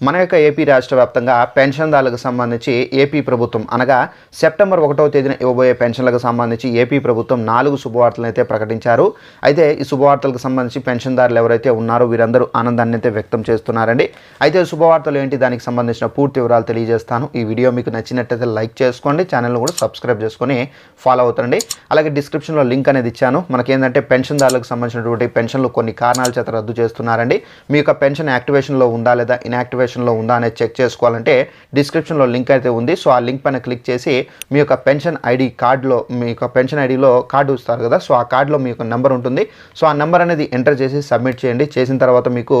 మన యొక్క ఏపీ రాష్ట్ర వ్యాప్తంగా పెన్షన్దారులకు సంబంధించి ఏపీ ప్రభుత్వం అనగా సెప్టెంబర్ ఒకటవ తేదీన ఇవ్వబోయే పెన్షన్లకు సంబంధించి ఏపీ ప్రభుత్వం నాలుగు శుభవార్తలను అయితే ప్రకటించారు. అయితే ఈ శుభవార్తలకు సంబంధించి పెన్షన్దారులు ఎవరైతే ఉన్నారో వీరందరూ ఆనందాన్ని అయితే వ్యక్తం చేస్తున్నారండి. అయితే శుభవార్తలు ఏంటి? దానికి సంబంధించిన పూర్తి వివరాలు తెలియజేస్తాను. ఈ వీడియో మీకు నచ్చినట్టయితే లైక్ చేసుకోండి ఛానల్ను కూడా సబ్స్క్రైబ్ చేసుకొని ఫాలో అవుతండి. అలాగే డిస్క్రిప్షన్లో లింక్ అనేది ఇచ్చాను. మనకేంటంటే పెన్షన్దారులకు సంబంధించినటువంటి పెన్షన్లు కొన్ని కారణాల చేత రద్దు చేస్తున్నారండి. మీ యొక్క పెన్షన్ యాక్టివేషన్లో ఉందా లేదా? రిజర్వేషన్లో ఉందా అనేది చెక్ చేసుకోవాలంటే డిస్క్రిప్షన్లో లింక్ అయితే ఉంది. సో ఆ లింక్ పైన క్లిక్ చేసి మీ యొక్క పెన్షన్ ఐడి కార్డులో మీ యొక్క పెన్షన్ ఐడిలో కార్డు ఇస్తారు కదా సో ఆ కార్డులో మీ యొక్క నెంబర్ ఉంటుంది. సో ఆ నెంబర్ అనేది ఎంటర్ చేసి సబ్మిట్ చేయండి. చేసిన తర్వాత మీకు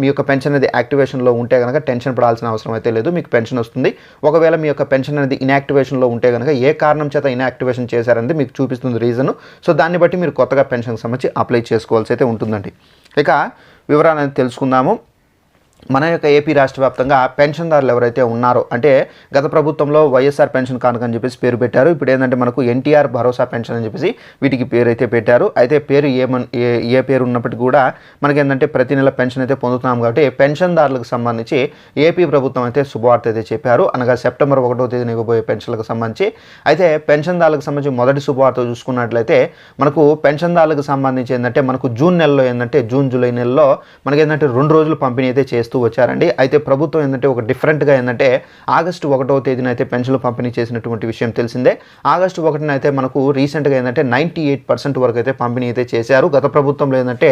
మీ యొక్క పెన్షన్ అనేది యాక్టివేషన్లో ఉంటే కనుక టెన్షన్ పడాల్సిన అవసరం అయితే లేదు మీకు పెన్షన్ వస్తుంది. ఒకవేళ మీ యొక్క పెన్షన్ అనేది ఇన్యాక్టివేషన్లో ఉంటే కనుక ఏ కారణం చేత ఇన్యాక్టివేషన్ చేశారనేది మీకు చూపిస్తుంది రీజన్. సో దాన్ని బట్టి మీరు కొత్తగా పెన్షన్కి సంబంధించి అప్లై చేసుకోవాల్సి అయితే ఉంటుందండి. ఇక వివరాలు అనేది తెలుసుకుందాము. మన యొక్క ఏపీ రాష్ట్ర వ్యాప్తంగా పెన్షన్దారులు ఎవరైతే ఉన్నారో అంటే గత ప్రభుత్వంలో వైఎస్ఆర్ పెన్షన్ కానుక అని చెప్పేసి పేరు పెట్టారు. ఇప్పుడు ఏంటంటే మనకు ఎన్టీఆర్ భరోసా పెన్షన్ అని చెప్పేసి వీటికి పేరు అయితే పెట్టారు. అయితే పేరు ఏమన్ ఏ ఏ పేరు ఉన్నప్పటికీ కూడా మనకి ఏంటంటే ప్రతి నెల పెన్షన్ అయితే పొందుతున్నాం కాబట్టి పెన్షన్దారులకు సంబంధించి ఏపీ ప్రభుత్వం అయితే శుభవార్త అయితే చెప్పారు. అనగా సెప్టెంబర్ ఒకటో తేదీన ఇవ్వబోయే పెన్షన్లకు సంబంధించి. అయితే పెన్షన్దారులకు సంబంధించి మొదటి శుభవార్త చూసుకున్నట్లయితే మనకు పెన్షన్దారులకు సంబంధించి ఏంటంటే మనకు జూన్ నెలలో ఏంటంటే జూన్ జూలై నెలలో మనకి ఏంటంటే రెండు రోజులు పంపిణీ అయితే చేస్తారు. చేస్తూ వచ్చారండి. అయితే ప్రభుత్వం ఏంటంటే ఒక డిఫరెంట్గా ఏంటంటే ఆగస్టు ఒకటో తేదీన అయితే పెన్షన్లు పంపిణీ చేసినటువంటి విషయం తెలిసిందే. ఆగస్టు ఒకటిన అయితే మనకు రీసెంట్గా ఏంటంటే నైంటీ ఎయిట్ పర్సెంట్ వరకు అయితే పంపిణీ అయితే చేశారు. గత ప్రభుత్వంలో ఏంటంటే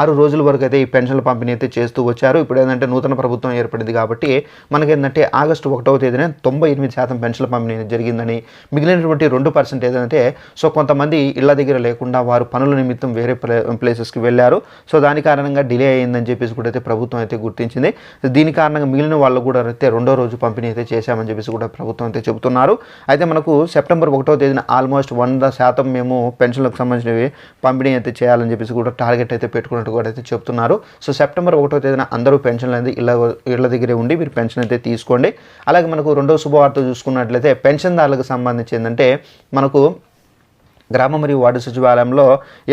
ఆరు రోజుల వరకు అయితే ఈ పెన్షన్ల పంపిణీ అయితే చేస్తూ వచ్చారు. ఇప్పుడు ఏంటంటే నూతన ప్రభుత్వం ఏర్పడింది కాబట్టి మనకి ఏంటంటే ఆగస్టు ఒకటవ తేదీన తొంభై ఎనిమిది శాతం పెన్షన్ల పంపిణీ జరిగిందని మిగిలినటువంటి రెండు పర్సెంట్ ఏదంటే సో కొంతమంది ఇళ్ళ దగ్గర లేకుండా వారు పనుల నిమిత్తం వేరే ప్లే ప్లేసెస్కి వెళ్ళారు. సో దాని కారణంగా డిలే అయిందని చెప్పేసి కూడా అయితే ప్రభుత్వం అయితే గుర్తించింది. దీని కారణంగా మిగిలిన వాళ్ళు కూడా అయితే రెండో రోజు పంపిణీ అయితే చేశామని చెప్పేసి కూడా ప్రభుత్వం అయితే చెబుతున్నారు. అయితే మనకు సెప్టెంబర్ ఒకటో తేదీన ఆల్మోస్ట్ వంద శాతం మేము పెన్షన్లకు సంబంధించినవి పంపిణీ అయితే చేయాలని చెప్పేసి కూడా టార్గెట్ అయితే పెట్టుకున్నట్టు కూడా అయితే చెప్తున్నారు. సో సెప్టెంబర్ ఒకటో తేదీన అందరూ పెన్షన్లు అనేది ఇళ్ళ ఇళ్ళ దగ్గరే ఉండి మీరు పెన్షన్ అయితే తీసుకోండి. అలాగే మనకు రెండో శుభవార్త చూసుకున్నట్లయితే పెన్షన్దారులకు సంబంధించి ఏంటంటే మనకు గ్రామ మరియు వార్డు సచివాలయంలో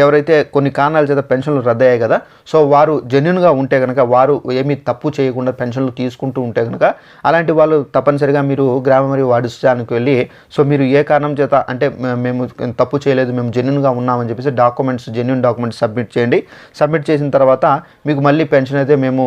ఎవరైతే కొన్ని కారణాల చేత పెన్షన్లు రద్దయ్యాయి కదా సో వారు జెన్యున్గా ఉంటే కనుక వారు ఏమీ తప్పు చేయకుండా పెన్షన్లు తీసుకుంటూ ఉంటే కనుక అలాంటి వాళ్ళు తప్పనిసరిగా మీరు గ్రామ మరియు వార్డు సచివాలయానికి వెళ్ళి సో మీరు ఏ కారణం చేత అంటే మేము తప్పు చేయలేదు మేము జెన్యున్గా ఉన్నామని చెప్పేసి డాక్యుమెంట్స్ జెన్యున్ డాక్యుమెంట్స్ సబ్మిట్ చేయండి. సబ్మిట్ చేసిన తర్వాత మీకు మళ్ళీ పెన్షన్ అయితే మేము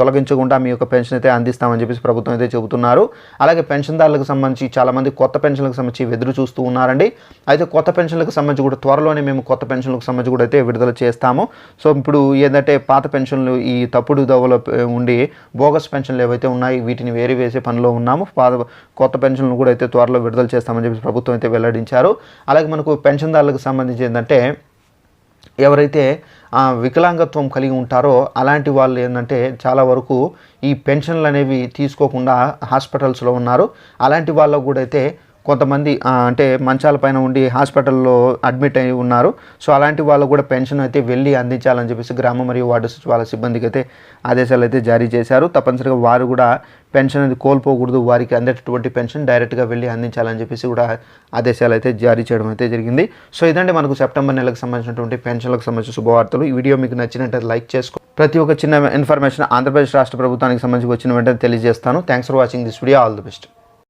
తొలగించకుండా మీ యొక్క పెన్షన్ అయితే అందిస్తామని చెప్పేసి ప్రభుత్వం అయితే చెబుతున్నారు. అలాగే పెన్షన్దారులకు సంబంధించి చాలామంది కొత్త పెన్షన్లకు సంబంధించి ఎదురు చూస్తూ ఉన్నారండి. అయితే కొత్త పెన్షన్లకు సంబంధించి కూడా త్వరలోనే మేము కొత్త పెన్షన్లకు సంబంధించి కూడా అయితే విడుదల చేస్తాము. సో ఇప్పుడు ఏంటంటే పాత పెన్షన్లు ఈ తప్పుడు దవలో ఉండి బోగస్ పెన్షన్లు ఏవైతే ఉన్నాయి వీటిని వేరు వేసే పనిలో ఉన్నాము. పాత కొత్త పెన్షన్లు కూడా అయితే త్వరలో విడుదల చేస్తామని చెప్పి ప్రభుత్వం అయితే వెల్లడించారు. అలాగే మనకు పెన్షన్దారులకు సంబంధించి ఏంటంటే ఎవరైతే వికలాంగత్వం కలిగి ఉంటారో అలాంటి వాళ్ళు ఏంటంటే చాలా వరకు ఈ పెన్షన్లు అనేవి తీసుకోకుండా హాస్పిటల్స్లో ఉన్నారు. అలాంటి వాళ్ళకు కూడా అయితే కొంతమంది అంటే మంచాల పైన ఉండి హాస్పిటల్లో అడ్మిట్ అయి ఉన్నారు. సో అలాంటి వాళ్ళు కూడా పెన్షన్ అయితే వెళ్ళి అందించాలని చెప్పేసి గ్రామ మరియు వార్డు సచివాలయ సిబ్బందికి అయితే ఆదేశాలు అయితే జారీ చేశారు. తప్పనిసరిగా వారు కూడా పెన్షన్ అనేది కోల్పోకూడదు. వారికి అందేటటువంటి పెన్షన్ డైరెక్ట్గా వెళ్ళి అందించాలని చెప్పేసి కూడా ఆదేశాలు అయితే జారీ చేయడం అయితే జరిగింది. సో ఇదండి మనకు సెప్టెంబర్ నెలకు సంబంధించినటువంటి పెన్షన్లకు సంబంధించిన శుభవార్తలు. ఈ వీడియో మీకు నచ్చినట్టు లైక్ చేసుకో ప్రతి ఒక్క చిన్న ఇన్ఫర్మేషన్ ఆంధ్రప్రదేశ్ రాష్ట్ర ప్రభుత్వానికి సంబంధించి వచ్చిన వెంటనే తెలియజేస్తాను. Thanks for watching this video. All the best.